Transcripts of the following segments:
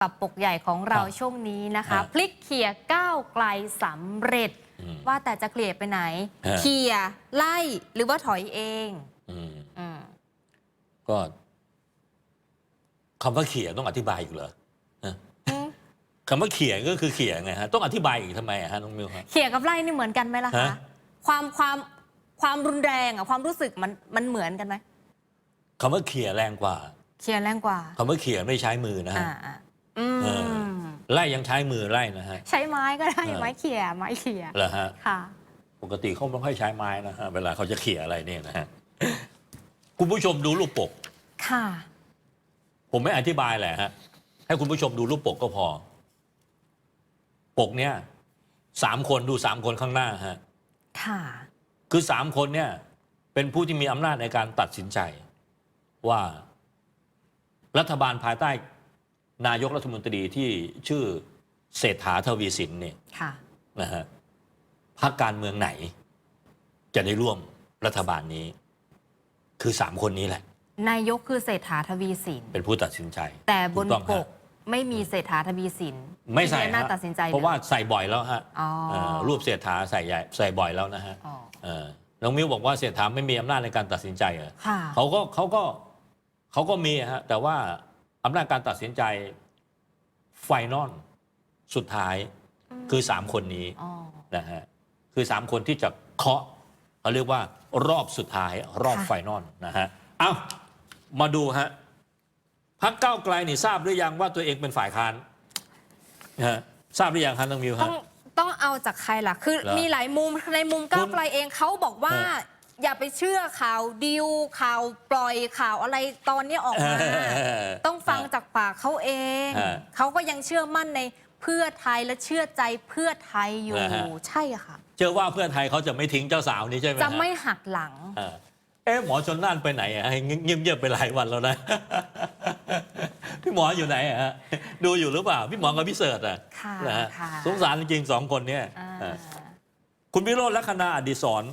ปรับปกใหญ่ของเราช่วงนี้นะคะ พลิกเขี่ยก้าวไกลสำเร็จ ว่าแต่จะเกลี่ยไปไหน เขี่ยไล่หรือว่าถอยเองก็คำว่าเขี่ยต้องอธิบายอีกเหรอคำว่าเขี่ยก็คือเขี่ยไงฮะต้องอธิบายอีกทำไมฮะน้องมิวครับเขี่ยกับไล่นี่เหมือนกันไหมล่ะคะฮะความความความรุนแรงอะความรู้สึกมันมันเหมือนกันไหมคำว่าเขี่ยแรงกว่า เขี่ยแรงกว่าคำว่าเขี่ยไม่ใช้มือนะฮะ อ่าอ่าอืเอมไล่ยังใช้มือไล่นะฮะ ใช้ไม้ก็ได้เออ ไม้เขี่ยไม้เขี่ยเหรอฮะ ค่ะ ปกติเขาไม่ค่อยใช้ไม้นะฮะ เวลาเขาจะเขี่ยอะไรเนี่ยนะฮะ คุณผู้ชมดูรูปปก ค่ะ ผมไม่อธิบายแหละฮะ ให้คุณผู้ชมดูรูปปกก็พอ ปกเนี้ยสามคนดูสามคนข้างหน้าฮะ ค่ะ คือสามคนเนี่ย เป็นผู้ที่มีอำนาจในการตัดสินใจ ว่า รัฐบาลภายใต้ นายกรัฐมนตรีที่ชื่อเศรษฐาทวีสินเนี่ยค่ะนะฮะพรรคการเมืองไหน จะได้ร่วมรัฐบาลนี้ คือสามคนนี้แหละ นายกคือเศรษฐาทวีสิน เป็นผู้ตัดสินใจ แต่บนถูกต้องปฮะกไม่มีเศรษฐาทวีสิน ไม่ใส่ที่หน้าฮะตัดสินใจ เพราะว่าลยใส่บ่อยแล้วฮะอ๋อเอ่อรูปเศรษฐาใส่ใหญ่ใส่บ่อยแล้วนะฮะอ๋อเออน้องมิ้วบอกว่าเศรษฐาไม่มีอำนาจในการตัดสินใจเหรอค่ะเขาก็เขาก็เขาก็มีฮะแต่ว่า อำนาจการตัดสินใจไฟนอลสุดท้ายอืมคือสามคนนี้อ๋อนะฮะคือสามคนที่จะเคาะเขาเรียกว่ารอบสุดท้ายรอบค่ะ ไฟนอลนะฮะเอ้ามาดูฮะพักเก้าวไกลนี่ทราบหรือยังว่าตัวเองเป็นฝ่ายค้านนะฮะทราบหรือยังฮะน้องมิวต้ฮะองต้องเอาจากใครล่ะ คือเหรอมีหลายมุมในมุมก้าวคุณไกลเองเขาบอกว่าเออ อย่าไปเชื่อข่าวดิวข่าวปล่อยข่าวอะไรตอนนี้ออกมาต้องฟังจากปากเขาเอง เออเขาก็ยังเชื่อมั่นในเพื่อไทยและเชื่อใจเพื่อไทยอยู่เหรอฮะ ใช่ค่ะ เชื่อว่าเพื่อไทยเขาจะไม่ทิ้งเจ้าสาวนี้ใช่ไหมฮจะไม่หักหลัง เออเอ๊ะหมอชนน่านไปไหนอะให้เงียบๆไปหลายวันแล้วนะ พี่หมออยู่ไหนอะฮะดูอยู่หรือเปล่า พี่หมอกับพี่เสิร์ตอะค่ะนะฮะค่ะ สงสารจริงๆสองคนเนี้ยอ่า เออคุณวิโรจน์ลัคนาอดิศร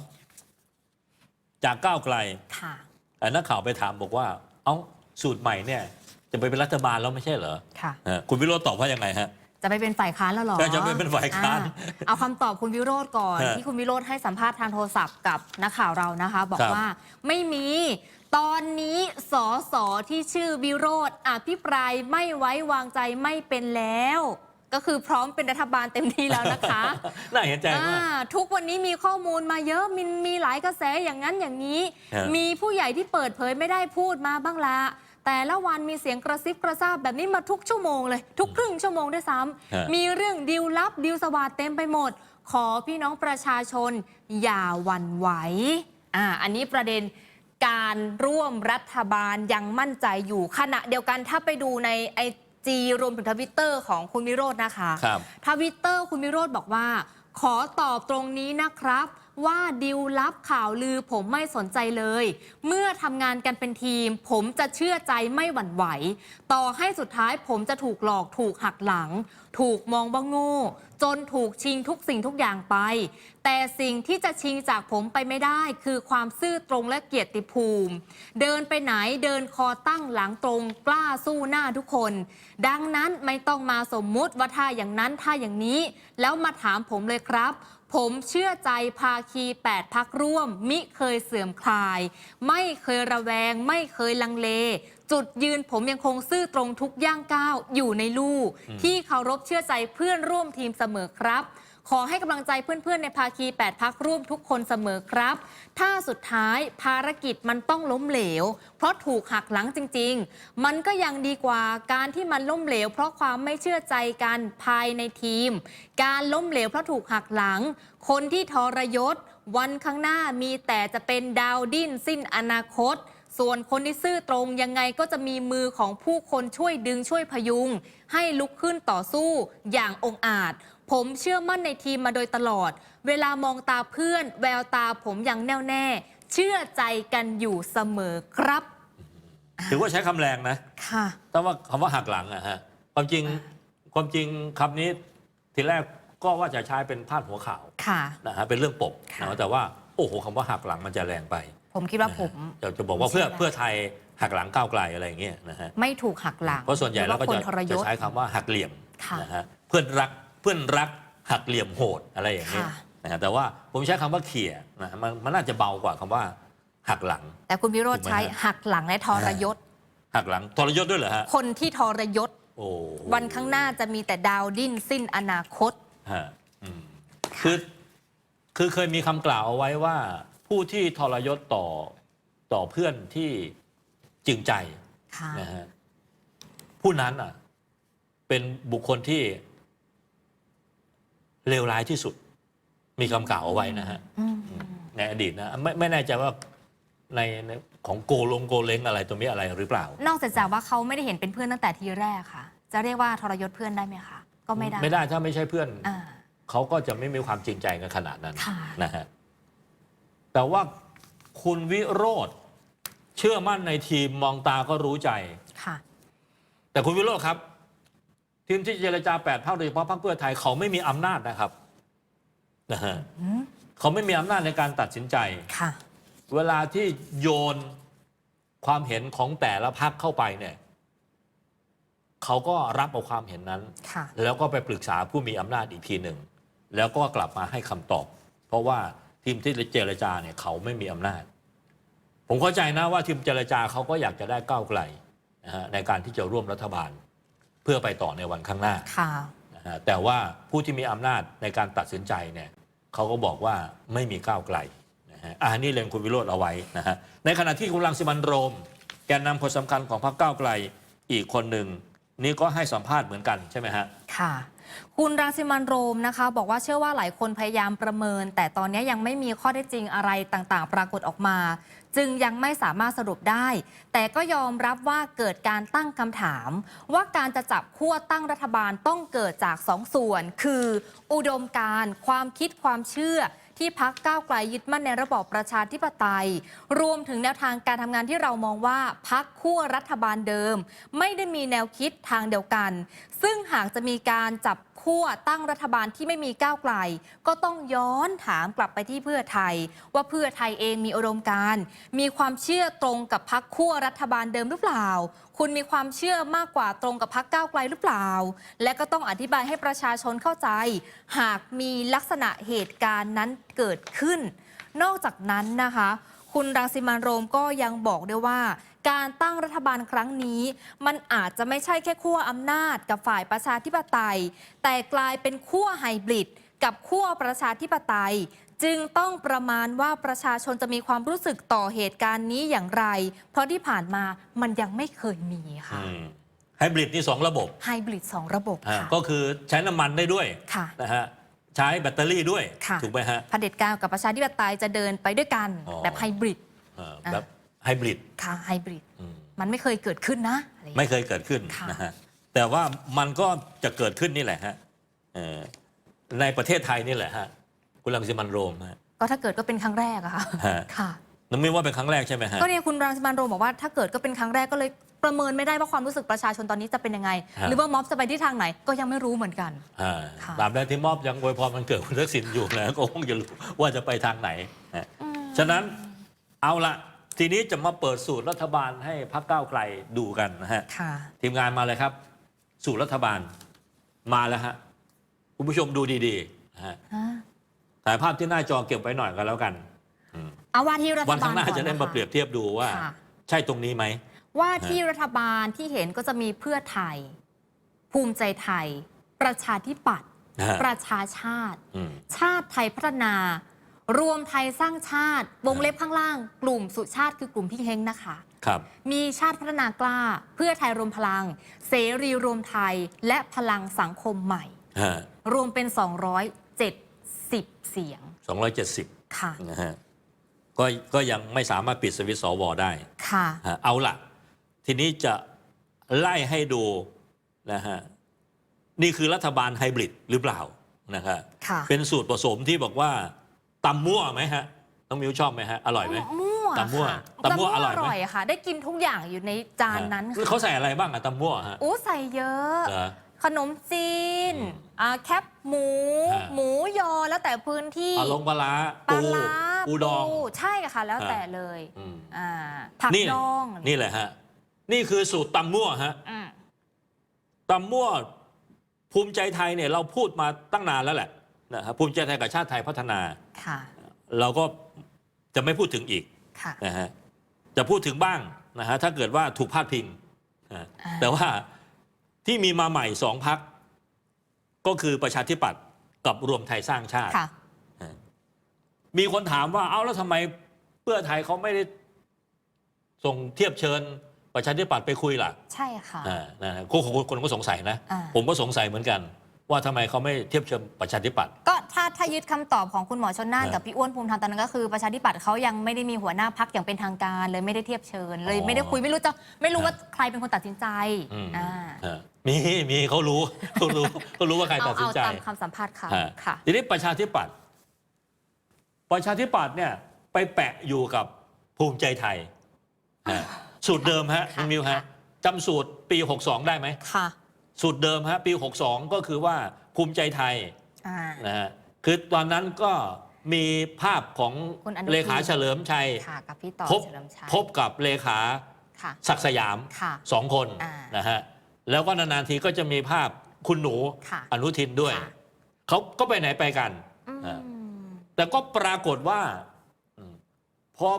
จากก้าวไกลค่ะเอ่อนักข่าวไปถามบอกว่า เอ้าสูตรใหม่เนี่ย จะไปเป็นรัฐบาลแล้วไม่ใช่เหรอค่ะเออคุณวิโรจน์ตอบว่ายังไงฮะจะไปเป็นฝ่ายค้านแล้วเหรอเออจะไปเป็นฝ่ายค้านอ่เอาคำตอบคุณวิโรธก่อนฮะที่คุณวิโรธให้สัมภาษณ์ทางโทรศัพท์กับนักข่าวเรานะคะ บอกครับว่าไม่มีตอนนี้สอสอที่ชื่อวิโรธอภิปรายไม่ไว้วางใจไม่เป็นแล้ว ก็คือพร้อมเป็นรัฐบาลเต็มที่แล้วนะคะน่าเห็นใจมากอ่าทุกวันนี้มีข้อมูลมาเยอะมีมีหลายกระแสอย่างนั้นอย่างนี้ฮะมีผู้ใหญ่ที่เปิดเผยไม่ได้พูดมาบ้างละแต่ละวันมีเสียงกระซิบกระซาบแบบนี้มาทุกชั่วโมงเลย ทุกครึ่งชั่วโมงด้วยซ้ำฮะมีเรื่องดิวลับดิวสวาดเต็มไปหมด ขอพี่น้องประชาชน อย่าหวั่นไหวอ่าอันนี้ประเด็นการร่วมรัฐบาลยังมั่นใจอยู่ขณะเดียวกันถ้าไปดูในไอ จีรวมถึงทวิตเตอร์ของคุณวิโรจน์นะคะ ครับ ทวิตเตอร์คุณวิโรธบอกว่า ขอตอบตรงนี้นะครับ ว่าดิวลับข่าวลือผมไม่สนใจเลย เมื่อทำงานกันเป็นทีม ผมจะเชื่อใจไม่หวั่นไหว ต่อให้สุดท้ายผมจะถูกหลอกถูกหักหลัง ถูกมองว่าโง่ จนถูกชิงทุกสิ่งทุกอย่างไป แต่สิ่งที่จะชิงจากผมไปไม่ได้ คือความซื่อตรงและเกียรติภูมิ เดินไปไหนเดินคอตั้งหลังตรงกล้าสู้หน้าทุกคน ดังนั้นไม่ต้องมาสมมุติว่าถ้าอย่างนั้นถ้าอย่างนี้ แล้วมาถามผมเลยครับ ผมเชื่อใจภาคี 8 พักร่วม มิเคยเสื่อมคลาย ไม่เคยระแวง ไม่เคยลังเล จุดยืนผมยังคงซื่อตรงทุกย่างก้าวอยู่ในลู่ที่เคารพเชื่อใจเพื่อนร่วมทีมเสมอครับ ขอให้กำลังใจเพื่อนๆ ในภาคี 8 พักร่วมทุกคนเสมอครับ ถ้าสุดท้ายภารกิจมันต้องล้มเหลว เพราะถูกหักหลังจริง ๆ มันก็ยังดีกว่าการที่มันล้มเหลว เพราะความไม่เชื่อใจกันภายในทีม การล้มเหลวเพราะถูกหักหลัง คนที่ทรยศ วันข้างหน้ามีแต่จะเป็นดาวดิ้นสิ้นอนาคต ส่วนคนที่ซื่อตรงยังไงก็จะมีมือของผู้คนช่วยดึงช่วยพยุง ให้ลุกขึ้นต่อสู้อย่างองอาจ ผมเชื่อมั่นในทีมมาโดยตลอด เวลามองตาเพื่อน แววตาผมอย่างแน่วแน่ เชื่อใจกันอยู่เสมอครับ ถือว่าใช้คำแรงนะค่ะ แต่ว่าคำว่าหักหลังอะฮะความจริงความจริงคำนี้ทีแรกก็ว่าจะใช้เป็นพาดหัวข่าวค่ะ นะฮะเป็นเรื่องปกค่ะ นะแต่ว่าโอ้โหคำว่าหักหลังมันจะแรงไป ผมคิดว่าผมจะจะบอกว่าเพื่อผมเชื่อได้เพื่อไทยหักหลังก้าวไกลอะไรอย่างเงี้ยนะฮะไม่ถูกหักหลัง เพราะส่วนใหญ่แล้วก็คจะนทรยจะศใช้คำว่าหักเหลี่ยมค่ะนะฮะเพื่อนรักเพื่อนรักหักเหลี่ยมโหดอะไรอย่างเงี้ยค่ะนะฮะแต่ว่าผมใช้คำว่าเขี่ยนะฮะมันมันน่าจะเบากว่าคำว่าหักหลัง แต่คุณพิโรธถูกไหมใช้ฮะหักหลังและทรยศ หักหลังทรยศด้วยเหรอฮะคนที่ทรยศโอ้วันข้างหน้าจะมีแต่ดาวดิ้นสิ้นอนาคตฮะอืมคือคือเคยมีคำกล่าวเอาไว้ว่า ผู้ที่ทรยศต่อต่อเพื่อนที่จริงใจค่ะนะฮะผู้นั้นอะเป็นบุคคลที่เลวร้ายที่สุด มีคำกล่าวเอาไว้นะฮะอืมในอดีตนะไม่ไม่แน่ใจว่าในในของโกลงโกเล้งอะไรตัวนี้อะไรหรือเปล่า นอกจากว่าเขาไม่ได้เห็นเป็นเพื่อนตั้งแต่ทีแรกค่ะ จะเรียกว่าทรยศเพื่อนได้ไหมคะก็ไม่ได้ไม่ได้ถ้าไม่ใช่เพื่อน อ่า เขาก็จะไม่มีความจริงใจกันขนาดนั้นค่ะ นะฮะ แต่ว่าคุณวิโรธเชื่อมั่นในทีมมองตาก็รู้ใจ ค่ะ แต่คุณวิโรธครับ ทีมที่เจรจาแปดพรรคโดยเฉพาะพรรคเพื่อไทยเขาไม่มีอำนาจนะครับนะฮะอืมเขาไม่มีอำนาจในการตัดสินใจ ค่ะ เวลาที่โยนความเห็นของแต่ละพรรคเข้าไปเนี่ยเขาก็รับเอาความเห็นนั้นค่ะแล้วก็ไปปรึกษาผู้มีอำนาจอีกทีหนึ่ง แล้วก็กลับมาให้คำตอบ เพราะว่า ทีมที่เจรจาเนี่ยเขาไม่มีอำนาจ ผมเข้าใจนะว่าทีมเจรจาเขาก็อยากจะได้ก้าวไกลนะฮะในการที่จะร่วมรัฐบาลเพื่อไปต่อในวันข้างหน้าค่ะนะฮะแต่ว่าผู้ที่มีอำนาจในการตัดสินใจเนี่ยเขาก็บอกว่าไม่มีก้าวไกลนะฮะอันนี้เรียนคุณวิโรธเอาไว้นะฮะในขณะที่คุณรังสิมันต์โรม แกนนำคนสำคัญของพรรคก้าวไกลอีกคนหนึ่งนี่ก็ให้สัมภาษณ์เหมือนกันใช่ไหมฮะค่ะ คุณรังสิมันโรมนะคะ บอกว่าเชื่อว่าหลายคนพยายามประเมิน แต่ตอนนี้ยังไม่มีข้อเท็จจริงอะไรต่างๆ ปรากฏออกมา จึงยังไม่สามารถสรุปได้ แต่ก็ยอมรับว่าเกิดการตั้งคำถาม ว่าการจะจับขั้วตั้งรัฐบาลต้องเกิดจากสองส่วน คือ อุดมการความคิดความเชื่อที่พักก้าวไกลยึดมั่นในระบอบประชาธิปไตย รวมถึงแนวทางการทำงานที่เรามองว่าพักขั้วรัฐบาลเดิม ไม่ได้มีแนวคิดทางเดียวกัน ซึ่งหากจะมีการจับ ขั้วตั้งรัฐบาลที่ไม่มีก้าวไกล ก็ต้องย้อนถามกลับไปที่เพื่อไทย ว่าเพื่อไทยเองมีอุดมการ มีความเชื่อตรงกับพักขั้วรัฐบาลเดิมหรือเปล่า คุณมีความเชื่อมากกว่าตรงกับพักก้าวไกลหรือเปล่า และก็ต้องอธิบายให้ประชาชนเข้าใจ หากมีลักษณะเหตุการณ์นั้นเกิดขึ้น นอกจากนั้นนะคะ คุณรังสิมันโรมก็ยังบอกด้วยว่า การตั้งรัฐบาลครั้งนี้ มันอาจจะไม่ใช่แค่ขั้วอำนาจกับฝ่ายประชาธิปไตย แต่กลายเป็นขั้วไฮบริดกับขั้วประชาธิปไตย จึงต้องประมาณว่าประชาชนจะมีความรู้สึกต่อเหตุการณ์นี้อย่างไร เพราะที่ผ่านมามันยังไม่เคยมีค่ะอืมไฮบริดนี่สองระบบไฮบริดสองระบบอ่าค่ะก็คือใช้น้ำมันได้ด้วยค่ะนะฮะใช้แบตเตอรี่ด้วยค่ะถูกไหมฮะเผด็จการกับประชาธิปไตยจะเดินไปด้วยกันอ๋อแบบไฮบริดอ่าอ่าแบบ ไฮบริดค่ะไฮบริดอืมมันไม่เคยเกิดขึ้นนะอะไรอย่างไม่เงี้ยเคยเกิดขึ้นค่ะนะฮะแต่ว่ามันก็จะเกิดขึ้นนี่แหละฮะเอ่อในประเทศไทยนี่แหละฮะคุณรังสิมันต์โรมฮะก็ถ้าเกิดก็เป็นครั้งแรกอะค่ะฮะค่ะน้องมิ้นว่าเป็นครั้งแรกใช่ไหมฮะก็เนี่ยคุณรังสิมันต์โรมบอกว่าถ้าเกิดก็เป็นครั้งแรกก็เลยประเมินไม่ได้ว่าความรู้สึกประชาชนตอนนี้จะเป็นยังไงฮะหรือว่าม็อบจะไปที่ทางไหนก็ยังไม่รู้เหมือนกันอ่าค่ะตามแรกที่มอบยังอวยพรมันเกิดคุณทักษิณอยู่นะก็คงจะรู้ว่าจะไปทางไหนฮะฉะนั้นเอาละ ทีนี้จะมาเปิดสูตรรัฐบาลให้พรรคก้าวไกลดูกันนะฮะค่ะ ทีมงานมาเลยครับ สูตรรัฐบาลมาแล้วฮะคุณผู้ชมดูดีๆนะฮะถ่ายภาพที่หน้าจอเก็บไว้หน่อยก็แล้วกันเอาว่าที่รัฐบาลวันข้างหน้าก่อจะได้ค มาเปรียบเทียบดูว่า ค่ะ ใช่ตรงนี้ไหม ว่าที่รัฐบาลที่เห็นก็จะมีเพื่อไทย ภูมิใจไทย ประชาธิปัตย์นะฮะ ประชาชาติ อืม ชาติไทยพัฒนา รวมไทยสร้างชาติ วงเล็บข้างล่าง กลุ่มสุชาติคือกลุ่มพี่เฮงนะคะ ครับ มีชาติพัฒนากล้า เพื่อไทยรวมพลัง เสรีรวมไทยและพลังสังคมใหม่ ฮะรวมเป็น 270 เสียง270ค่ะนะฮะ ก็ ก็ยังไม่สามารถปิดสวิตช์สวได้ค่ะ ฮะเอาล่ะ ทีนี้จะไล่ให้ดูนะฮะ นี่คือรัฐบาลไฮบริดหรือเปล่านะฮะ ค่ะ เป็นสูตรผสมที่บอกว่า ตำมั่วไหมฮะน้องมิวชอบไหมฮะอร่อยไหม มั่วตำมั่วค่ะตำมั่วอร่อยไหมอค่ะ ได้กินทุกอย่างอยู่ในจานนั้นฮะค่ะเขาใส่อะไรบ้างอะตำมั่วฮะโอ้ใส่เยอะ เหรอ ขนมจีนอืมอ่าแคบหมูฮะหมูยอแล้วแต่พื้นที่เอาลงปลาร้าปลาปูร้าอูดอง ใช่ค่ะ แล้วอ่าแต่เลยอืม อ่าผักนี่ดองนี่แหละฮะ นี่คือสูตรตำมั่วฮะอืมตำมั่วภูมิใจไทยเนี่ยเราพูดมาตั้งนานแล้วแหละ นะครับภูมิใจไทยกับชาติไทยพัฒนา ค่ะ เราก็จะไม่พูดถึงอีกค่ะ นะฮะจะพูดถึงบ้างนะฮะถ้าเกิดว่าถูกพาดพิงนะอ่า แต่ว่าที่มีมาใหม่สองพัก ก็คือประชาธิปัตย์กับรวมไทยสร้างชาติ ค่ะ มีคนถามว่าเอาแล้วทำไมเพื่อไทยเขาไม่ได้ส่งเทียบเชิญประชาธิปัตย์ไปคุยล่ะใช่ค่ะ อ่านะฮะคนคนคนก็สงสัยนะ อ่า ผมก็สงสัยเหมือนกัน ว่าทำไมเขาไม่เทียบเชิญประชาธิปัตย์ก็ถ้าถ้ายึดคำตอบของคุณหมอชนน่านอ่ากับพี่อ้วนภูมิธรรมตอนนั้นก็คือประชาธิปัตย์เขายังไม่ได้มีหัวหน้าพักอย่างเป็นทางการเลยไม่ได้เทียบเชิญ เลยอ๋อไม่ได้คุยไม่รู้จะไม่รู้อ่าว่าใครเป็นคนตัดสินใจอืมอ่าอ่ามีมีเขารู้เขารู้เขารู้ว่าใครเอาตัดสิเอานใจตามคำสัมภาษณ์เขาฮะค่ะทีนี้ประชาธิปัตย์ประชาธิปัตย์เนี่ยไปแปะอยู่กับภูมิใจไทยฮะสูตรเดิมฮะค่ะน้องมิวฮะค่ะจำสูตรปี 62 ได้ไหมค่ะ สูตรเดิมฮะปี 62 ก็คือว่าภูมิใจไทยอ่า นะฮะคือตอนนั้นก็มีภาพของคุณอนุทิน เลขาเฉลิมชัย ค่ะกับพี่ต่อพบเฉลิมชัยพบกับเลขาค่ะ ศักดิ์สยามค่ะ สองคนอ่านะฮะแล้วก็นานๆทีก็จะมีภาพคุณหนูค่ะอนุทินด้วย ค่ะ เขาก็ไปไหนไปกัน อืมอ่าแต่ก็ปรากฏว่าอืมพอ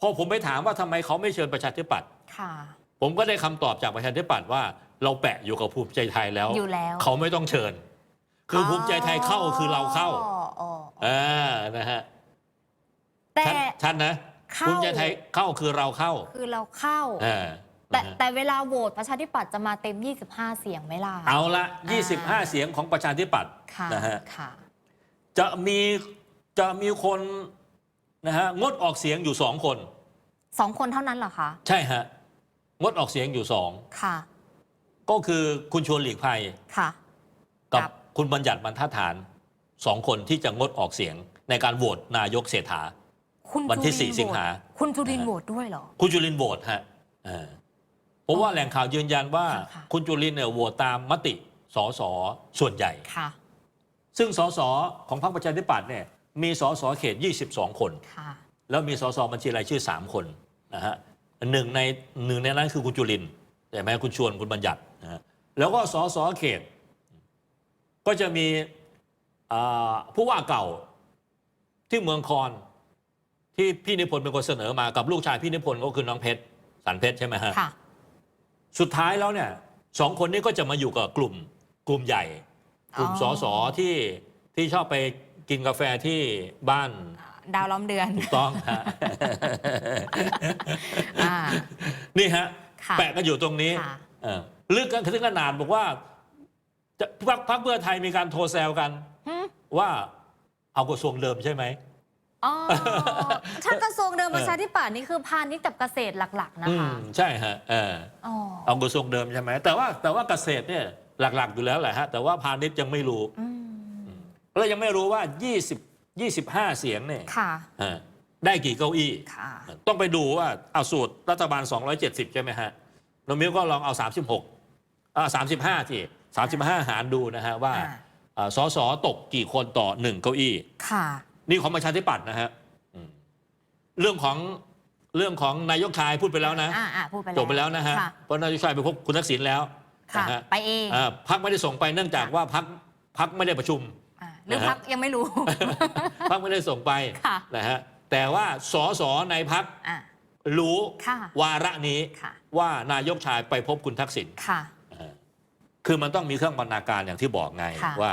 พอผมไปถามว่าทำไมเขาไม่เชิญประชาธิปัตย์ค่ะ ผมก็ได้คำตอบจากประชาธิปัตย์ว่า เราแปะอยู่กับภูมิใจไทยแล้ว อยู่แล้ว เขาไม่ต้องเชิญ คือภูมิใจไทยเข้าคือเราเข้าอ๋ออ๋ออ่านะฮะแต่ชัดชัดนะเข้าภูมิใจไทยเข้าคือเราเข้าคือเราเข้า อ่าแต่นะฮะแต่เวลาโหวตประชาธิปัตย์จะมาเต็ม 25 เสียงไหมล่ะ เอาละ อ่า 25 เสียงของประชาธิปัตย์ค่ะนะฮะค่ะจะมีจะมีคนนะฮะงดออกเสียงอยู่สองคน สองคนเท่านั้นเหรอคะ ใช่ฮะงดออกเสียงอยู่สอง ค่ะ ก็คือคุณชวนหลีกภัยค่ะกับครับคุณบัญญัติบรรทัดฐานสองคนที่จะงดออกเสียงในการโหวตนายกเศรษฐาคุณวันที่จุลิน4สิงหาโวตคุณจุลินทร์โหวตด้วยเหรอ คุณจุลินทร์โหวตฮะเออเพราะว่าแหล่งข่าวยืนยันว่าค่ะค่ะคุณจุลินทร์เนี่ยโหวตตามมติสสส่วนใหญ่ค่ะซึ่งสสของพรรคประชาธิปัตย์เนี่ยมีสสเขต 22 คนค่ะแล้วมีสสบัญชีรายชื่อ 3 คนนะฮะหนึ่งในหนึ่งในนั้นคือคุณจุลินทร์แต่แม้คุณชวนคุณบัญญัติ นะฮะแล้วก็สสเขต ก็จะมีอ่าผู้ว่าเก่าที่เมืองคอนที่พี่นิพนธ์เป็นคนเสนอมากับลูกชายพี่นิพนธ์ก็คือน้องเพชรสันเพชรใช่ไหมฮะค่ะสุดท้ายแล้วเนี่ยสองคนนี้ก็จะมาอยู่กับกลุ่มกลุ่มใหญ่ กลุ่มอ๋สอสที่ที่ชอบไปกินกาแฟที่บ้าน ดาวล้อมเดือนถูกต้องฮะอ่านี่ฮะค่ะแปะกันอยู่ตรงนี้ค่ะเออ ลึกกันถึงขนาดบอกว่าจะพรรคพรรคเพื่อไทยมีการโทรแซวกันหึว่าเอากระทรวงเดิมใช่ไหม อ๋อถ้ากระทรวงเดิมประชาธิปัตย์นี่คือพาณิชย์กับเกษตรหลัก ๆ นะอืคะมใช่ฮะเอออ๋อเอากระทรวงเดิมใช่ไหมแต่ว่าแต่ว่าเกษตรเนี่ยหลักๆอยู่แล้วแหละฮะแต่ว่าพาณิชย์ยังไม่รู้อืมแล้วยังไม่รู้ว่า 20 25 เสียงเนี่ยค่ะเออได้กี่เก้าอี้ ค่ะ ต้องไปดูว่าเอาสูตรรัฐบาล 270 ใช่ไหมฮะน้องมิ้วก็ลองเอา 36 อ่า35ที35หารดูนะฮะว่าอ่าอ่าสสตกกี่คนต่อ1เก้าอี้ค่ะ นี่ของประชาธิปัตย์นะฮะอืมเรื่องของเรื่องของนายกชายพูดไปแล้วนะอ่าอ่าพูดไปแล้วจบไปแล้วนะฮะค่เพราะนายกชายไปพบคุณทักษิณแล้วค่ะนะฮะไปเองอ่าพักไม่ได้ส่งไปเนื่องจากว่าพักพักไม่ได้ประชุมอ่าหรือนะฮะพักยังไม่รู้พักไม่ได้ส่งไปค่ะนะฮะแต่ว่าสสในพักอ่ารู้ค่ะวาระนี้ค่ะว่านายกชายไปพบคุณทักษิณ ค่ะอ่าคือมันต้องมีเครื่องบรรณาการอย่างที่บอกไงค่ะว่า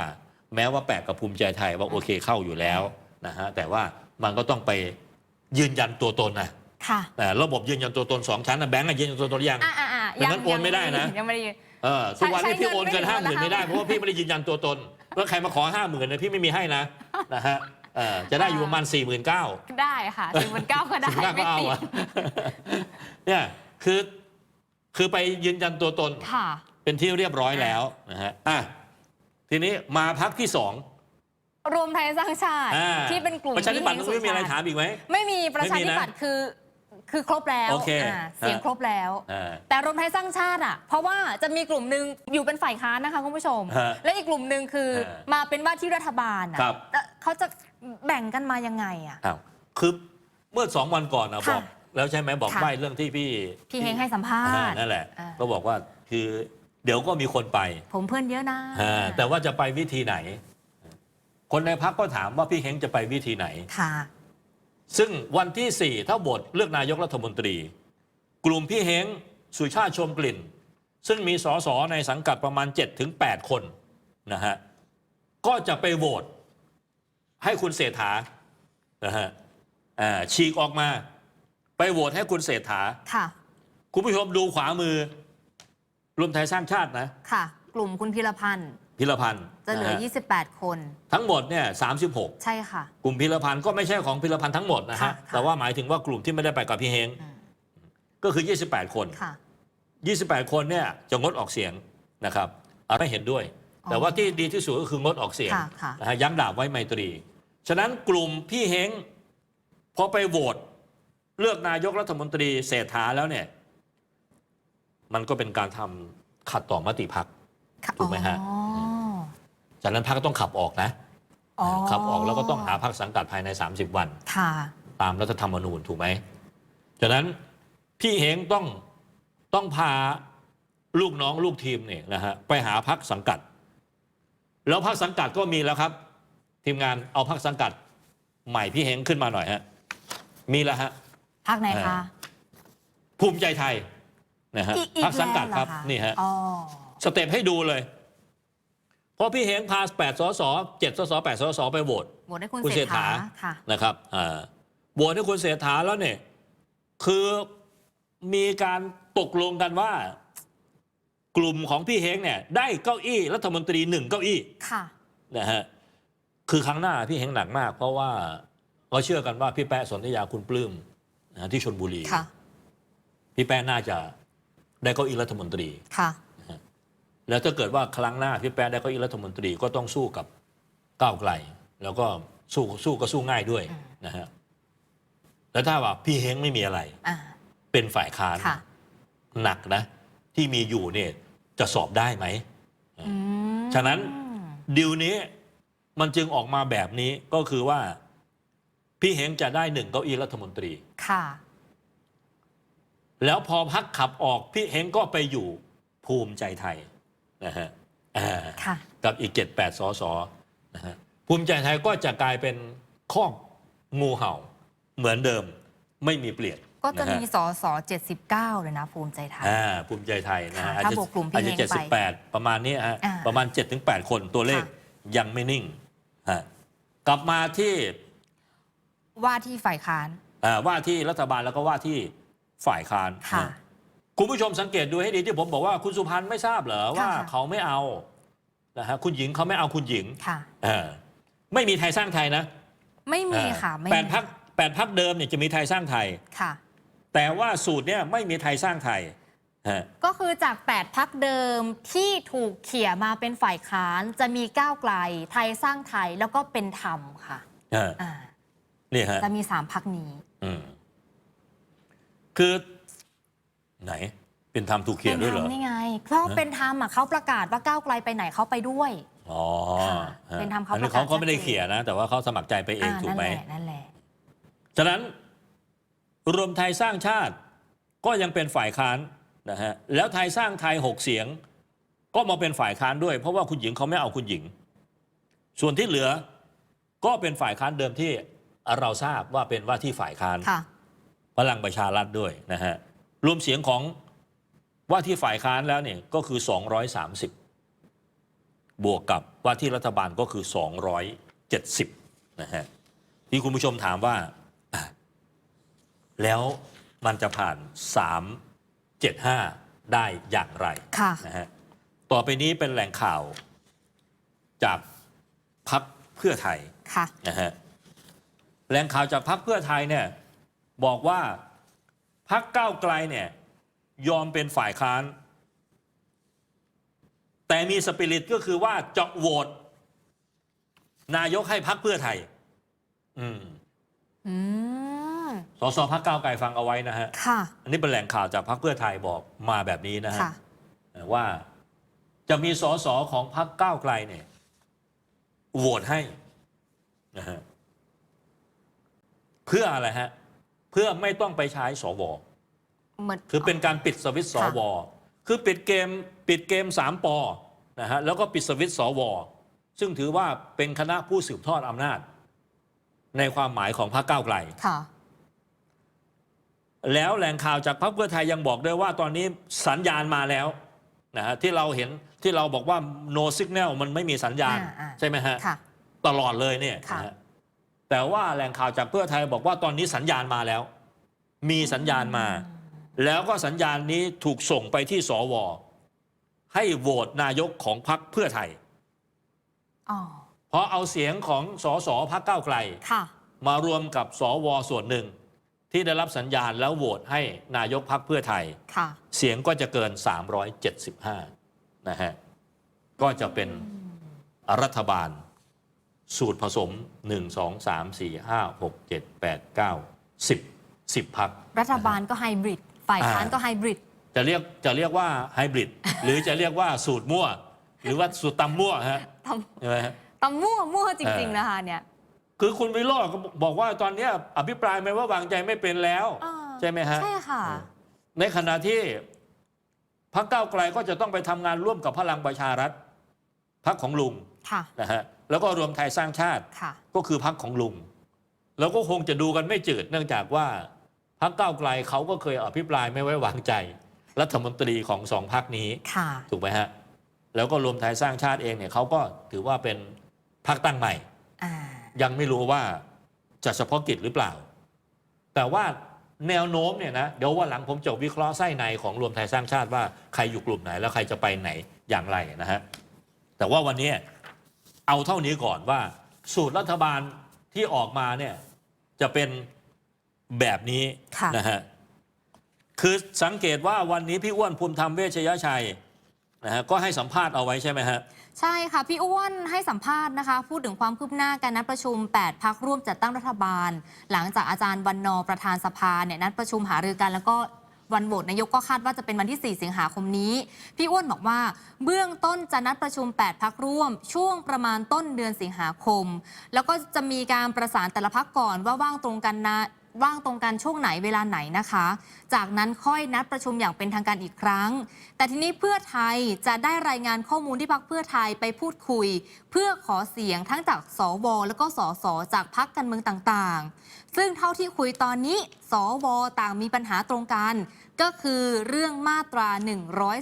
แม้ว่าแปลกกับภูมิใจไทยว่าโอเคเข้าอยู่แล้วนะฮะแต่ว่ามันก็ต้องไปยืนยันตัวตนนะค่ะแต่ระบบยืนยันตัวตนสองชั้นนะแบงก์อะยืนยันตัวตนหรือยังอ่าอ่าอ่าไม่งั้นโอนไม่ได้นะยังไม่ได้เออทุกวันนี้ใช้พี่โอนเกินใช้ห้าหเงิมื่นนไม่ไม่ได้ได้เพราะว่าพี่ไม่ได้ยืนยันตัวตนว่าใครมาขอห้าหมื่นเนี่ยพี่ไม่มีให้นะนะฮะเออจะได้อยู่ประมาณสี่หมื่นเก้าได้ค่ะสี่หมื่นเก้าก็ได้สิบเก้าก็ไม่เอาติดอะเนี่ยคือคือไปยืนยันตัวตนค่ะ เป็นที่เรียบร้อยแล้วนะฮะอะทีนี้มาพักที่สองรวมไทยสร้างชาติ อ่าที่เป็นกลุ่มประชาธิปัตย์ที่ไม่มีอะไรถามอีกไหม ไม่มีประชาธิไม่มีปัตนะย์คือคือครบแล้วโอเคอ่าเสียงฮะครบแล้ว อ่า แต่รวมไทยสร้างชาติอะ เพราะว่าจะมีกลุ่มหนึ่งอยู่เป็นฝ่ายค้านนะคะคุณผู้ชม ฮะและอีกกลุ่มหนึ่งคือฮะมาเป็นว่าที่รัฐบาลอะครับแล้วเขาจะแบ่งกันมายังไงอะ อ้าวคือเมื่อสองวันก่อนนะบค่ะอก แล้วใช่ไหมบอกค่ะ ใบเรื่องที่พี่พี่เฮงให้สัมภาอ่าษณ์ นั่นแหละ อ่า ก็บอกว่าคือ เดี๋ยวก็มีคนไปผมเพื่อนเยอะนะอ่าแต่ว่าจะไปวิธีไหน คนในพักก็ถามว่าพี่เฮงจะไปวิธีไหน ค่ะ ซึ่งวันที่ 4 ถ้าบทเลือกนายกรัฐมนตรี กลุ่มพี่เฮงสุชาติชมกลิ่น ซึ่งมีสสในสังกัดประมาณ 7-8 คนนะฮะก็จะไปโหวตให้คุณเศรษฐานะฮะอ่าฉีกออกมา ไปโหวตให้คุณเศรษฐา ค่ะ คุณผู้ชมดูขวามือ รวมไทยสร้างชาตินะค่ะ กลุ่มคุณพิรพันธ์พิรพันธ์จะเหลือนฮ28 คน ทั้งหมดเนี่ย36ใช่ค่ะ กลุ่มพิรพันธ์ก็ไม่ใช่ของพิรพันธ์ทั้งหมดนะค่ะฮะค่ะ แต่ว่าหมายถึงว่ากลุ่มที่ไม่ได้ไปกับพี่เฮงอืมก็คือ 28 คน ค่ะ 28 คนเนี่ยจะงดออกเสียงนะครับอะไม่เห็นด้วย อ๋อแต่ว่าที่ดีที่สุดก็คืองดออกเสียงค่ะค่ะ นะฮะยั้งดาบไว้ไมตรี ฉะนั้นกลุ่มพี่เฮงพอไปโหวตเลือกนายกรัฐมนตรีเศรษฐาแล้วเนี่ย มันก็เป็นการทำขัดต่อมติพักค่ะถูกไหมฮะอ๋อฉะนั้นพักต้องขับออกนะอ๋อขับออกแล้วก็ต้องหาพักสังกัดภายใน 30 วันค่ะตามรัฐธรรมนูญถูกไหมฉะนั้นพี่เฮงต้องต้องพาลูกน้องลูกทีมเนี่ยนะฮะไปหาพักสังกัด แล้วพักสังกัดก็มีแล้วครับ ทีมงานเอาพักสังกัดใหม่พี่เฮงขึ้นมาหน่อยฮะมีแล้วฮะพักไหนคะภูมิใจไทย นะฮะอีกอีกพักสังกัดแล้วเหคอรับคะนี่ฮะอ๋อสเต็ปให้ดูเลยเพราะพี่เฮงพา8สส7สส8สสไปโหวตโหวตให้คุณคุณเศรษฐาเศรษฐาค่ะนะครับอ่าโหวตให้คุณเศรษฐาแล้วเนี่ย คือมีการตกลงกันว่า กลุ่มของพี่เฮงเนี่ย ได้เก้าอี้รัฐมนตรีหนึ่งเก้าอี้ค่ะนะฮะคือครั้งหน้าพี่เฮงหนักมาก เพราะว่าเราเชื่อกันว่าพี่แป๊ะสนธยาคุณปลื้มนะฮะที่ชนบุรีค่ะพี่แป๊ะน่าจะ ได้เก้าอี้รัฐมนตรีค่ะแล้วถ้าเกิดว่าครั้งหน้าพี่แป๊ะได้เก้าอี้รัฐมนตรีก็ต้องสู้กับก้าวไกล แล้วก็สู้สู้ก็สู้ง่ายด้วยนะฮะแล้วถ้าว่าพี่เฮงไม่มีอะไรอ่าเป็นฝ่ายค้านค่ะหนักนะ ที่มีอยู่เนี่ยจะสอบได้ไหมอืมฉะนั้นดิวนี้มันจึงออกมาแบบนี้ก็คือว่า พี่เฮงจะได้หนึ่งเก้าอี้รัฐมนตรีค่ะ แล้วพอพักขับออกพี่เฮงก็ไปอยู่ภูมิใจไทยนะฮะอ่าค่ะกับอีก7 8สสนะฮะภูมิใจไทยก็จะกลายเป็นข้อกงูเห่าเหมือนเดิมไม่มีเปลี่ยน ก็จะนฮมีสอสอ79 เลยนะ ภูมิใจไทยอ่าภูมิใจไทยนะฮะค่ะถ้าบวกกลุ่มพี่อาจจะเฮงไปเจ็ดสิบแปดประมาณนี้ฮะอ่าประมาณ 7-8 คนตัวเลขค่ะยังไม่นิ่งฮะกลับมาที่ว่าที่ฝ่ายค้านอ่าว่าที่รัฐบาลแล้วก็ว่าที่ ฝ่ายค้านค่ะนะคุณผู้ชมสังเกตดูให้ดีที่ผมบอกว่าคุณสุพันธ์ไม่ทราบเหรอว่าค่ะเขาไม่เอานะฮะคุณหญิงเขาไม่เอาคุณหญิงค่ะอ่าไม่มีไทยสร้างไทยนะ ไม่มีอ่าค่ะไม่แปดมีพักแปดพักเดิมเนี่ยจะมีไทยสร้างไทยค่ะ แต่ว่าสูตรเนี่ยไม่มีไทยสร้างไทยฮะก็คือจาก 8 พักเดิมที่ถูกเขี่ยมาเป็นฝ่ายค้านจะมีก้าวไกล ไทยสร้างไทยแล้วก็เป็นธรรมค่ะอ่าอ่านี่ฮะจะมี 3 พักนี้อืม คือ ไหนเป็นธรรมถูกเขียนด้วยเหรอเป็นธรรมนี่ไงเพราะฮะเป็นธรรมอะเขาประกาศว่าก้าวไกลไปไหนเขาไปด้วยอ๋อค่ะฮะเป็นธรรมเขาอันนี้ประกาเขาศเขาไม่ได้ชัดเจนเขียนนะ แต่ว่าเขาสมัครใจไปเองอ่าถูกนั่นไหมแหละนั่นแหละฉะนั้นรวมไทยสร้างชาติก็ยังเป็นฝ่ายค้านนะฮะแล้วไทยสร้างไทยหกเสียง ก็มาเป็นฝ่ายค้านด้วย เพราะว่าคุณหญิงเขาไม่เอาคุณหญิง ส่วนที่เหลือก็เป็นฝ่ายค้านเดิมที่เราทราบว่าเป็นว่าที่ฝ่ายค้านค่ะ พลังประชารัฐด้วยนะฮะรวมเสียงของว่าที่ฝ่ายค้านแล้วเนี่ยก็คือ 230 บวกกับว่าที่รัฐบาลก็คือ 270 นะฮะที่คุณผู้ชมถามว่าอะแล้วมันจะผ่าน 375 ได้อย่างไรค่ะนะฮะต่อไปนี้เป็นแหล่งข่าวจากพักเพื่อไทยค่ะนะฮะแหล่งข่าวจากพรรคเพื่อไทยเนี่ย บอกว่าพรรคก้าวไกลเนี่ยยอมเป็นฝ่ายค้าน แต่มีสปิริตก็คือว่าจะโหวตนายกให้พรรคเพื่อไทยอืมอืมสสพักก้าวไกลฟังเอาไว้นะฮะค่ะอันนี้เป็นแหล่งข่าวจากพรรคเพื่อไทยบอกมาแบบนี้นะฮะค่ะว่าจะมีสสของพรรคก้าวไกลเนี่ยโหวตให้นะฮะเพื่ออะไรฮะเพื่อไม่ต้องไปใช้สวเหมือนคือเป็นการปิดสวิตช์สค่ะวคือปิดเกมปิดเกมสามปอนะฮะแล้วก็ปิดสวิตช์สว ซึ่งถือว่าเป็นคณะผู้สืบทอดอำนาจ ในความหมายของพรรคก้าวไกลค่ะแล้วแหล่งข่าวจากพรรคเพื่อไทยยังบอกด้วยว่าตอนนี้สัญญาณมาแล้วนะฮะที่เราเห็นที่เราบอกว่า no signal มันไม่มีสัญญาณอ่าอ่าใช่ไหมฮะค่ะตลอดเลยเนี่ยค่ะนะฮะ แต่ว่าแหล่งข่าวจากเพื่อไทยบอกว่าตอนนี้สัญญาณมาแล้ว มีสัญญาณมา แล้วก็สัญญาณนี้ถูกส่งไปที่สว ให้โหวตนายกของพรรคเพื่อไทยอ๋อเพราะเอาเสียงของสสพรรคก้าวไกลค่ะมารวมกับสวส่วนหนึ่ง ที่ได้รับสัญญาณแล้วโหวตให้นายกพรรคเพื่อไทยค่ะเสียงก็จะเกิน 375 นะฮะก็จะเป็นรัฐบาล สูตรผสม 1 2 3 4 5 6 7 8 9 10 10พักรัฐบาลก็ไฮบริดฝ่ายค้านอ่าก็ไฮบริดจะเรียกจะเรียกว่าไฮบริดหรือจะเรียกว่าสูตรมั่ว หรือว่าสูตรตำมั่วฮะตใช่ไหมฮะำตำมั่วมั่วจริงเออๆนะคะเนี่ยคือคุณวิโรจน์ก็บอกว่าตอนเนี้ยอภิปรายไม่ไว่าวางใจไม่เป็นแล้วอ่าใช่ไหมฮะใช่ค่ะ ในขณะที่พรรคก้าวไกลก็จะต้องไปทำงานร่วมกับพลังประชารัฐพรรคของลุงค่ะนะฮะ แล้วก็รวมไทยสร้างชาติค่ะก็คือพรรคของลุง แล้วก็คงจะดูกันไม่จืดเนื่องจากว่าพรรคก้าวไกลเขาก็เคยอภิปรายไม่ไว้วางใจ รัฐมนตรีของสองพรรคนี้ค่ะถูกไหมฮะแล้วก็รวมไทยสร้างชาติเองเนี่ยเขาก็ถือว่าเป็นพรรคตั้งใหม่อ่ายังไม่รู้ว่าจะเฉพาะกิจหรือเปล่า แต่ว่าแนวโน้มเนี่ยนะเดี๋ยววันหลังผมจะวิเคราะห์ไส้ในของรวมไทยสร้างชาติว่าใครอยู่กลุ่มไหนแล้วใครจะไปไหนอย่างไรนะฮะแต่ว่าวันนี้ เอาเท่านี้ก่อนว่า สูตรรัฐบาลที่ออกมาเนี่ยจะเป็นแบบนี้ค่ะนะฮะคือสังเกตว่าวันนี้พี่อ้วนภูมิธรรมเวชยชัยนะฮะก็ให้สัมภาษณ์เอาไว้ใช่ไหมฮะใช่ค่ะ พี่อ้วนให้สัมภาษณ์นะคะ พูดถึงความคืบหน้าการนัดประชุม 8 พักร่วมจัดตั้งรัฐบาล หลังจากอาจารย์วันนอร์ประธานสภาเนี่ยนัดประชุมหารือกันแล้วก็ วันโหวตนายกก็คาดว่าจะเป็นวันที่ 4 สิงหาคมนี้ พี่อ้วนบอกว่า เบื้องต้นจะนัดประชุม 8 พักร่วม ช่วงประมาณต้นเดือนสิงหาคม แล้วก็จะมีการประสานแต่ละพักก่อนว่าว่างตรงกันนะว่างตรงกันช่วงไหนเวลาไหนนะคะ จากนั้นค่อยนัดประชุมอย่างเป็นทางการอีกครั้ง แต่ทีนี้เพื่อไทยจะได้รายงานข้อมูลที่พักเพื่อไทยไปพูดคุย เพื่อขอเสียงทั้งจากสว แล้วก็สสจากพักการเมืองต่างๆ ซึ่งเท่าที่คุยตอนนี้สวต่างมีปัญหาตรงกัน ก็คือเรื่องมาตรา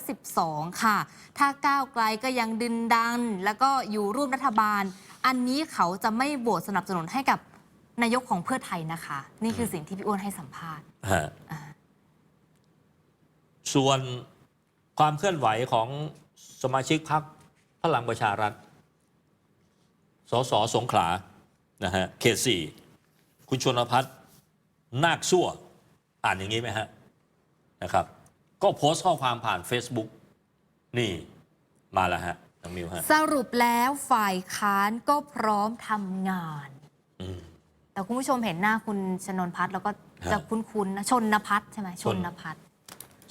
112 ค่ะ ถ้าก้าวไกลก็ยังดึนดัน แล้วก็อยู่ร่วมรัฐบาล อันนี้เขาจะไม่โหวตสนับสนุนให้กับนายกของเพื่อไทยนะคะ นี่คือสิ่งที่พี่อ้วนให้สัมภาษณ์ฮะอ่าส่วนความเคลื่อนไหวของสมาชิกพรรคพลังประชารัฐ สสสงขลา นะฮะ เขตสี่ คุณชนพัฒน์นาคสั่ว อ่านอย่างนี้ไหมฮะนะครับ ก็โพสต์ข้อความผ่าน Facebook นี่มาแล้วฮะน้องมิวฮะ สรุปแล้วฝ่ายค้านก็พร้อมทำงาน อืม แต่คุณผู้ชมเห็นหน้าคุณชนนพัฒน์แล้วก็จะฮะคุ้นๆนะชนพัฒน์ใช่ไหมชชน นพัฒน์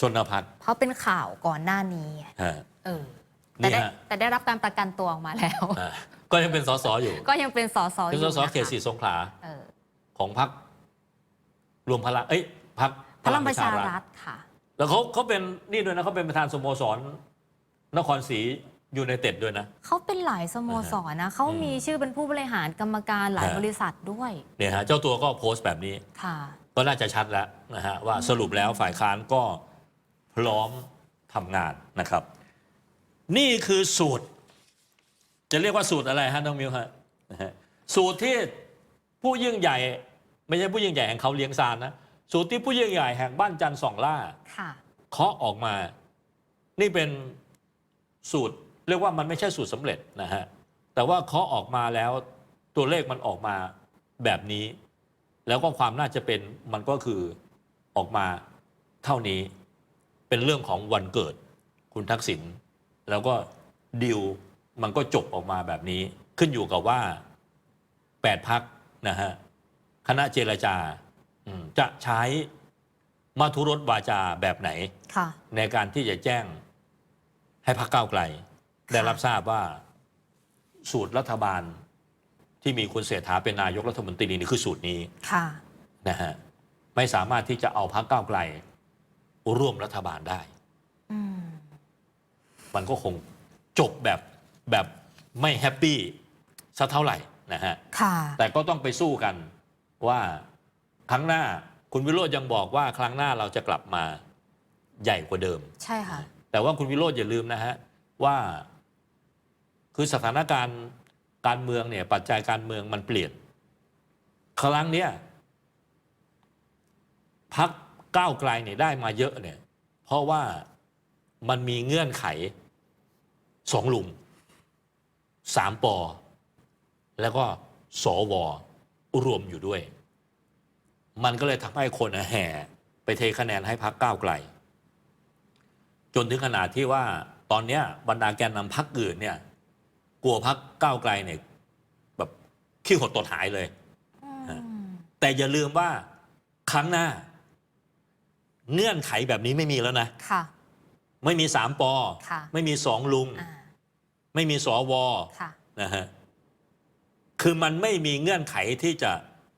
ชนพัฒน์เพราะเป็นข่าวก่อนหน้านี้ฮะ เออแต่นี่ได้ฮะ แต่ได้รับการประกันตัวออกมาแล้ว อ่าก็ยังเป็นสสอยู่ก็ยังเป็นสสอเป็นยู่สสนะคะเขตสี่สงขลา เออ ของพรรครวมพลังเอ้ยพรรคพลังประชารัฐค่ะ แล้วเขาเขาเป็นนี่ด้วยนะเขาเป็นประธานสโมสร นครศรียูไนเต็ดด้วยนะเขาเป็นหลายสโมสรนะเขาอืมมีชื่อเป็นผู้บริหารกรรมการหลายฮะบริษัทด้วยเนี่ยฮะเจ้าตัวก็โพสต์แบบนี้ค่ะ ก็น่าจะชัดแล้วนะฮะว่าสรุปแล้วฝ่ายค้านก็พร้อมทำงานนะครับ นี่คือสูตร จะเรียกว่าสูตรอะไรฮะน้องมิวฮะนะฮะสูตรที่ผู้ยิ่งใหญ่ ไม่ใช่ผู้ยิ่งใหญ่แห่งเขาเลี้ยงซานนะสูตรที่ผู้ยิ่งใหญ่แห่งบ้านจันทร์สองล่าค่ะเคาะออกมา นี่เป็นสูตรเรียกว่ามันไม่ใช่สูตรสำเร็จนะฮะแต่ว่าเคาะออกมาแล้วตัวเลขมันออกมาแบบนี้ แล้วก็ความน่าจะเป็นมันก็คือออกมาเท่านี้เป็นเรื่องของวันเกิดคุณทักษิณแล้วก็ดิวมันก็จบออกมาแบบนี้ ขึ้นอยู่กับว่า 8 พักนะฮะ คณะเจรจาอืมจะใช้มาทุรสวาจาแบบไหนค่ะในการที่จะแจ้งให้พรรคก้าวไกล ได้รับทราบว่าสูตรรัฐบาลที่มีคุณเศรษฐาเป็นนายกรัฐมนตรีนี่คือสูตรนี้ค่ะนะฮะไม่สามารถที่จะเอาพรรคก้าวไกล ร่วมรัฐบาลได้อืมมันก็คงจบแบบแบบไม่แฮปปี้สักเท่าไหร่นะฮะค่ะแต่ก็ต้องไปสู้กัน ว่าครั้งหน้าคุณวิโรจน์ยังบอกว่าครั้งหน้าเราจะกลับมาใหญ่กว่าเดิม ใช่ค่ะ แต่ว่าคุณวิโรจน์อย่าลืมนะฮะว่า คือสถานการณ์การเมืองเนี่ย ปัจจัยการเมืองมันเปลี่ยน ครั้งเนี้ยพักก้าวไกลเนี่ยได้มาเยอะเนี่ย เพราะว่ามันมีเงื่อนไขสองลุงสามปอ แล้วก็สว รวมอยู่ด้วย มันก็เลยทำให้คนแห่ไปเทคะแนนให้พักก้าวไกล จนถึงขนาดที่ว่าตอนเนี้ยบรรดาแกนนำพักอื่นเนี่ยกลัวพักก้าวไกลเนี่ยแบบขี้หดตดหายเลยอืมแต่อย่าลืมว่าครั้งหน้า เงื่อนไขแบบนี้ไม่มีแล้วนะค่ะ ไม่มีสามปอค่ะไม่มีสองลุงอ่าไม่มีสวค่ะนะฮะ คือมันไม่มีเงื่อนไขที่จะ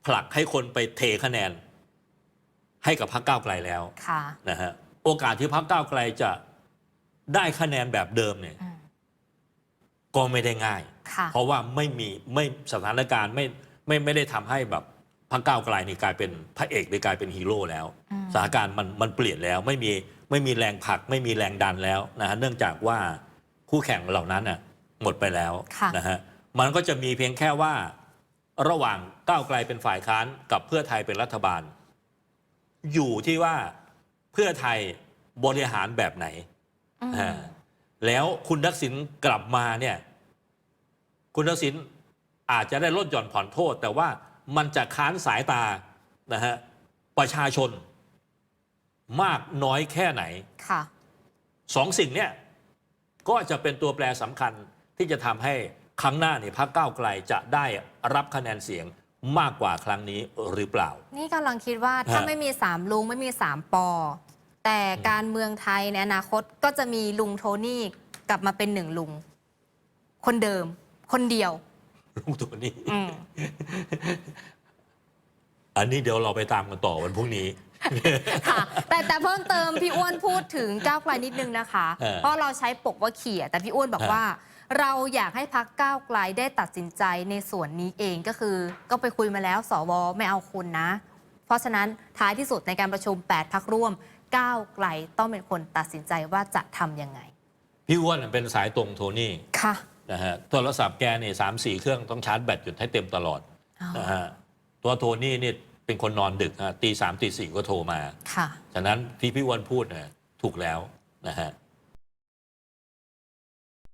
ผลักให้คนไปเทคะแนน ให้กับพรรคก้าวไกลแล้วค่ะนะฮะโอกาสที่พรรคก้าวไกลจะได้คะแนนแบบเดิมเนี่ยอืมก็ไม่ได้ง่ายค่ะเพราะว่าไม่มีไม่สถานการณ์ไม่ไม่ไม่ได้ทำให้แบบพรรคก้าวไกลนี่กลายเป็นพระเอกหรือกลายเป็นฮีโร่แล้วอืมสถานการณ์มันมันเปลี่ยนแล้วไม่มีไม่มีแรงผลัก ไม่มีแรงดันแล้วนะฮะเนื่องจากว่าคู่แข่งเหล่านั้นน่ะหมดไปแล้วค่ะนะฮะ มันก็จะมีเพียงแค่ว่า ระหว่างก้าวไกลเป็นฝ่ายค้านกับเพื่อไทยเป็นรัฐบาล อยู่ที่ว่าเพื่อไทยบริหารแบบไหนอืมอ่าแล้วคุณทักษิณกลับมาเนี่ย คุณทักษิณอาจจะได้ลดหย่อนผ่อนโทษ แต่ว่ามันจะค้านสายตานะฮะประชาชน มากน้อยแค่ไหนค่ะสองสิ่งเนี่ยก็จะเป็นตัวแปรสำคัญที่จะทำให้ ครั้งหน้าเนี่ยพรรคก้าวไกลจะได้รับคะแนนเสียงมากกว่าครั้งนี้หรือเปล่า นี่กำลังคิดว่าถ้าฮะไม่มีสามลุงไม่มีสามปอ แต่การเมืองไทยในอนาคตก็จะมีลุงโทนี่กลับมาเป็นหนึ่งลุง คนเดิม คนเดียว ลุงตัวนี้อืมอันนี้เดี๋ยวเราไปตามกันต่อวันพรุ่งนี้ค่ะแต่แต่เพิ่มเติมพี่อ้วนพูดถึงก้าวไกลนิดนึงนะคะเออเพราะเราใช้ปกว่าเขี่ยแต่พี่อ้วนบอกเออว่า เราอยากให้พักก้าวไกลได้ตัดสินใจในส่วนนี้เองก็คือ ก็ไปคุยมาแล้วสวไม่เอาคุณนะ เพราะฉะนั้นท้ายที่สุดในการประชุม 8 พักร่วมก้าวไกลต้องเป็นคนตัดสินใจว่าจะทำยังไง พี่อ้วนเป็นสายตรงโทนี่ค่ะนะฮะโทรศัพท์แกเนี่ยสามสี่เครื่องต้องชาร์จแบตหยุดให้เต็มตลอดอ๋อนะฮะตัวโทนี่นี่เป็นคนนอนดึกฮะตีสามตีสี่ก็โทรมา ค่ะฉะนั้นที่พี่อ้วนพูดนะถูกแล้วนะฮะ